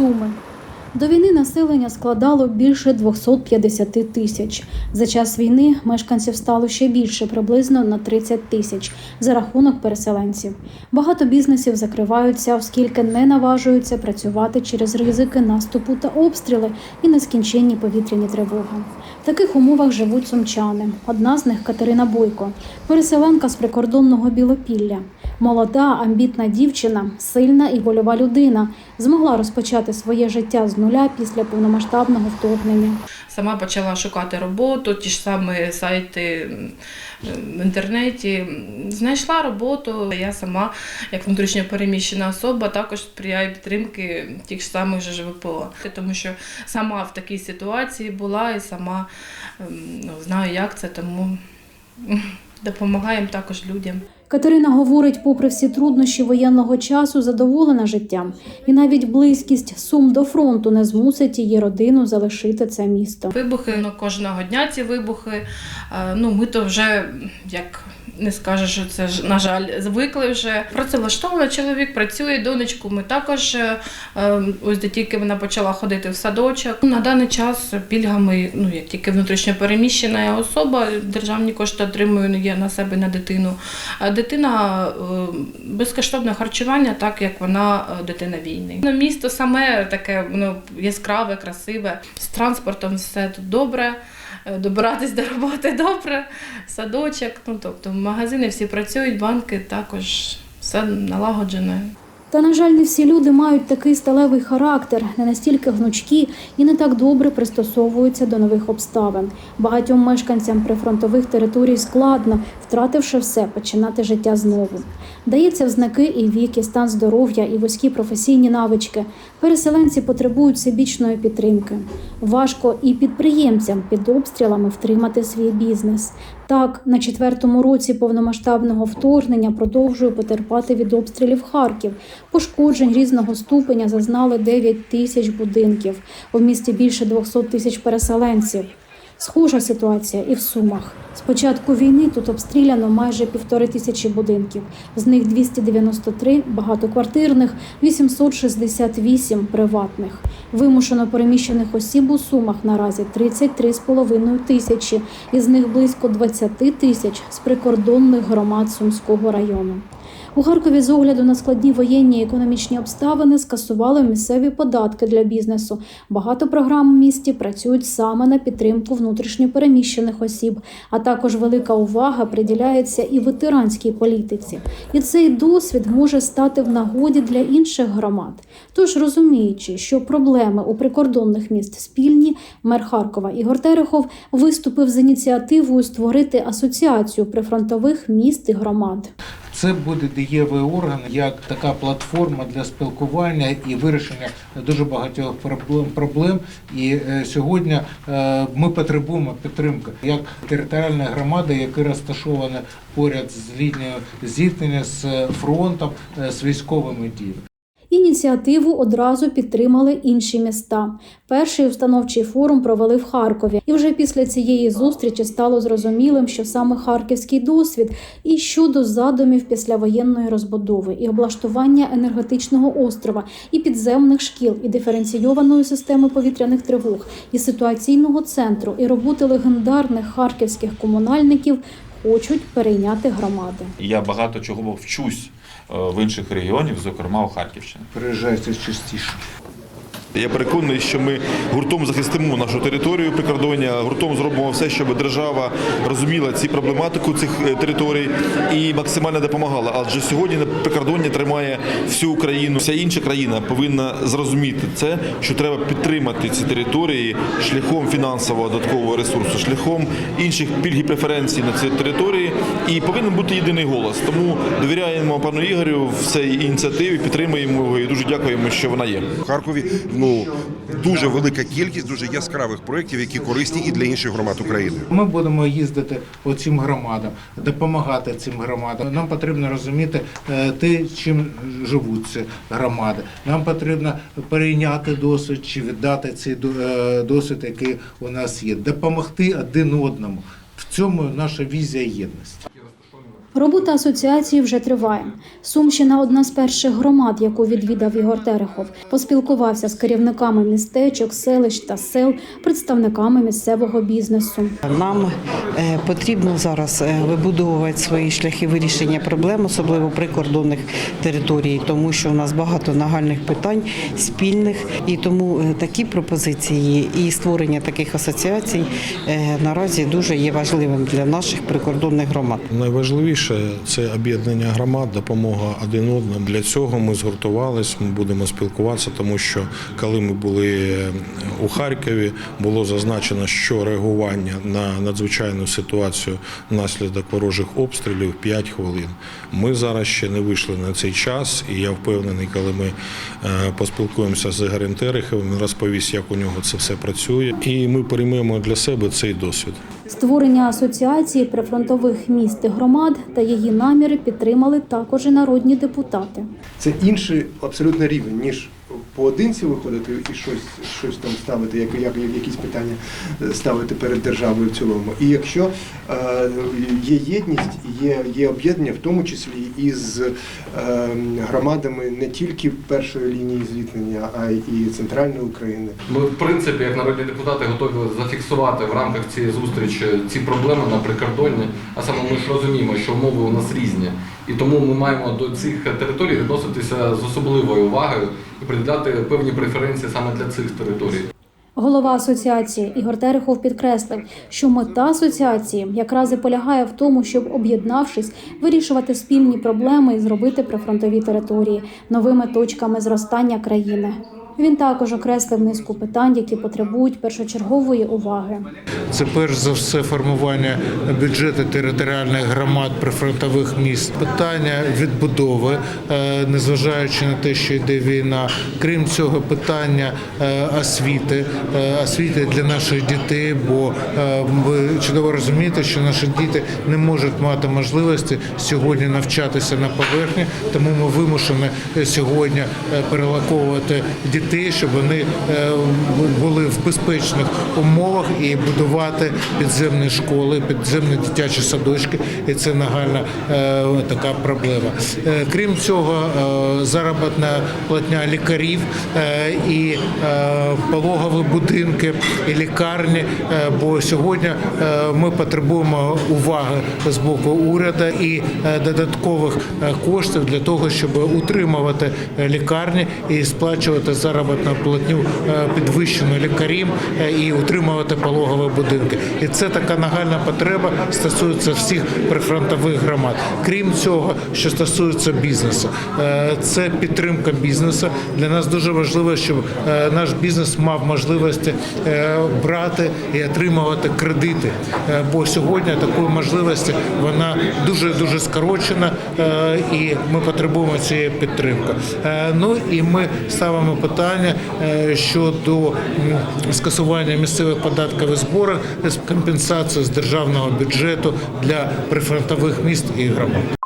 Суми. До війни населення складало більше 250 тисяч. За час війни мешканців стало ще більше, приблизно на 30 тисяч, за рахунок переселенців. Багато бізнесів закриваються, оскільки не наважуються працювати через ризики наступу та обстріли і нескінченні повітряні тривоги. В таких умовах живуть сумчани. Одна з них Катерина Бойко, переселенка з прикордонного Білопілля. Молода, амбітна дівчина, сильна і вольова людина, змогла розпочати своє життя з нуля після повномасштабного вторгнення. Сама почала шукати роботу, ті ж самі сайти в інтернеті. Знайшла роботу. Я сама, як внутрішньо переміщена особа, також сприяю підтримки тих ж самих же ж Тому що сама в такій ситуації була і сама ну, знаю, як це, тому допомагаємо також людям. Катерина говорить, попри всі труднощі воєнного часу, задоволена життям, і навіть близькість сум до фронту не змусить її родину залишити це місто. Вибухи ну, кожного дня ці вибухи. Е, Ну, ми то вже як. Не скажеш, що це ж, на жаль, звикли вже. Працевлаштована чоловік, працює донечку. Ми також е, е, ось де тільки вона почала ходити в садочок. На даний час пільгами, ну як тільки внутрішньо переміщена особа, державні кошти отримує ну, є на себе на дитину. Дитина е, безкоштовне харчування, так як вона е, дитина війни. Ну, місто саме таке воно яскраве, красиве. З транспортом все тут добре. Е, Добиратись до роботи добре, садочок. Ну тобто магазини всі працюють, банки також все налагоджено. Та, на жаль, не всі люди мають такий сталевий характер, не настільки гнучкі і не так добре пристосовуються до нових обставин. Багатьом мешканцям прифронтових територій складно, втративши все, починати життя знову. Дається в знаки і вік, і стан здоров'я, і вузькі професійні навички. Переселенці потребують всебічної підтримки. Важко і підприємцям під обстрілами втримати свій бізнес. Так, на четвертому році повномасштабного вторгнення продовжує потерпати від обстрілів Харків. Пошкоджень різного ступеня зазнали 9 тисяч будинків. У місті більше 200 тисяч переселенців. Схожа ситуація і в Сумах. З початку війни тут обстріляно майже півтори тисячі будинків. З них 293 багатоквартирних, 868 приватних. Вимушено переміщених осіб у Сумах наразі 33,5 тисячі, із них близько 20 тисяч з прикордонних громад Сумського району. У Харкові з огляду на складні воєнні і економічні обставини скасували місцеві податки для бізнесу. Багато програм в місті працюють саме на підтримку внутрішньопереміщених осіб, а також велика увага приділяється і ветеранській політиці. І цей досвід може стати в нагоді для інших громад. Тож розуміючи, що проблеми у прикордонних міст спільні, мер Харкова Ігор Терехов виступив з ініціативою створити асоціацію прифронтових міст і громад. Це буде дієвий орган як така платформа для спілкування і вирішення дуже багатьох проблем. проблем. І е, сьогодні е, ми потребуємо підтримки як територіальної громади, яка розташована поряд з лінією зіткнення з фронтом, е, з військовими діями. Ініціативу одразу підтримали інші міста. Перший установчий форум провели в Харкові, і вже після цієї зустрічі стало зрозумілим, що саме харківський досвід і щодо задумів післявоєнної розбудови, і облаштування енергетичного острова, і підземних шкіл, і диференційованої системи повітряних тривог, і ситуаційного центру, і роботи легендарних харківських комунальників хочуть перейняти громади. Я багато чого вчусь в інших регіонів, зокрема у Харківщині. Приїжджайте частіше. Я переконаний, що ми гуртом захистимо нашу територію прикордоння, гуртом зробимо все, щоб держава розуміла ці проблематику цих е, територій і максимально допомагала. Адже сьогодні на прикордоння тримає всю Україну. Вся інша країна повинна зрозуміти це, що треба підтримати ці території шляхом фінансового додаткового ресурсу, шляхом інших пільг і преференцій на ці території. І повинен бути єдиний голос. Тому довіряємо пану Ігорю в цій ініціативі, підтримуємо його і дуже дякуємо, що вона є. В Харкові ну дуже велика кількість дуже яскравих проєктів, які корисні і для інших громад України. Ми будемо їздити по цим громадам, допомагати цим громадам. Нам потрібно розуміти е, те, чим живуть ці громади. Нам потрібно перейняти досвід чи віддати цей е, досвід, який у нас є, допомогти один одному. В цьому наша візія єдності. Робота асоціації вже триває. Сумщина одна з перших громад, яку відвідав Ігор Терехов. Поспілкувався з керівниками містечок, селищ та сел, представниками місцевого бізнесу. Нам е, потрібно зараз е, вибудовувати свої шляхи вирішення проблем, особливо прикордонних територій, тому що у нас багато нагальних питань спільних, і тому е, такі пропозиції і створення таких асоціацій наразі дуже є важливим для наших прикордонних громад. Найважливіше це об'єднання громад, допомога один одному. Для цього ми згуртувались, ми будемо спілкуватися, тому що коли ми були у Харкові, було зазначено, що реагування на надзвичайну ситуацію внаслідок ворожих обстрілів 5 хвилин. Ми зараз ще не вийшли на цей час, і я впевнений, коли ми е, поспілкуємося з Ігорем Тереховим, він розповість, як у нього це все працює, і ми приймемо для себе цей досвід. Створення асоціації прифронтових міст і громад та її наміри підтримали також і народні депутати. Це інший абсолютно рівень, ніж поодинці виходити і щось, щось там ставити, як, як, якісь питання е, ставити перед державою в цілому. І якщо е, є єдність, є, є об'єднання, в тому числі із е, громадами не тільки першої лінії зіткнення, а й центральної України. Ми, в принципі, як народні депутати, готові зафіксувати в рамках цієї зустрічі ці проблеми на прикордонні. А саме ми ж розуміємо, що умови у нас різні, і тому ми маємо до цих територій відноситися з особливою увагою і приділяти певні преференції саме для цих територій. Голова асоціації Ігор Терехов підкреслив, що мета асоціації якраз і полягає в тому, щоб об'єднавшись, вирішувати спільні проблеми і зробити прифронтові території новими точками зростання країни. Він також окреслив низку питань, які потребують першочергової уваги. Це перш за все формування бюджету територіальних громад прифронтових міст. Питання відбудови, е, незважаючи на те, що йде війна. Крім цього, питання е, освіти, е, освіти для наших дітей. Бо ви чудово розумієте, що наші діти не можуть мати можливості сьогодні навчатися на поверхні, тому ми вимушені сьогодні перелаковувати дітей, щоб вони е, були в безпечних умовах і будувати підземні школи, підземні дитячі садочки. І це нагальна е, така проблема. Е, Крім цього, заробітна платня лікарів і пологові будинки, і лікарні. Бо сьогодні ми потребуємо уваги з боку уряду і додаткових коштів для того, щоб утримувати лікарні і сплачувати заробітну платню е, підвищену лікарям е, і утримувати пологові будинки. І це така нагальна потреба стосується всіх прифронтових громад. Крім цього, що стосується бізнесу, Е, це підтримка бізнесу. Для нас дуже важливо, щоб наш бізнес мав можливості брати і отримувати кредити. Бо сьогодні такої можливості вона дуже дуже скорочена, і ми потребуємо цієї підтримки. Ну і ми ставимо питання е, щодо скасування місцевих податків і зборів з компенсації з державного бюджету для прифронтових міст і громад.